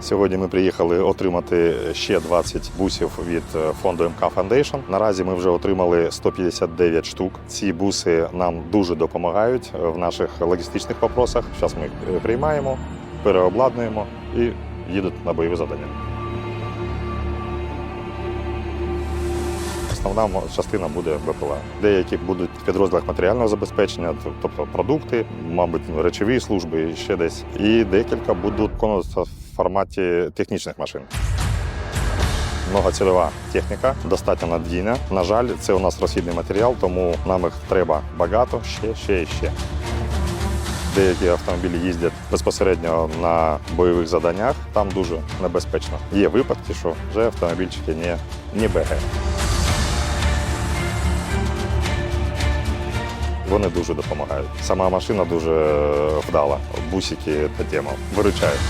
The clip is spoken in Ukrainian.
Сьогодні ми приїхали отримати ще 20 бусів від е, фонду МК Foundation. Наразі ми вже отримали 159 штук. Ці буси нам дуже допомагають е, в наших логістичних вопросах. Зараз ми їх е, приймаємо, переобладнуємо і їдуть на бойові завдання. Основна частина буде БПЛА. Деякі будуть в підрозділах матеріального забезпечення, тобто продукти, мабуть, речові служби і ще десь. І декілька будуть виконуватися форматі технічних машин. Многоцільова техніка достатньо надійна. На жаль, це у нас розхідний матеріал, тому нам їх треба багато, ще, ще і ще. Деякі автомобілі їздять безпосередньо на бойових заданнях, там дуже небезпечно. Є випадки, що вже автомобільчики не, не БГ. Вони дуже допомагають. Сама машина дуже вдала. Бусики та тема виручають.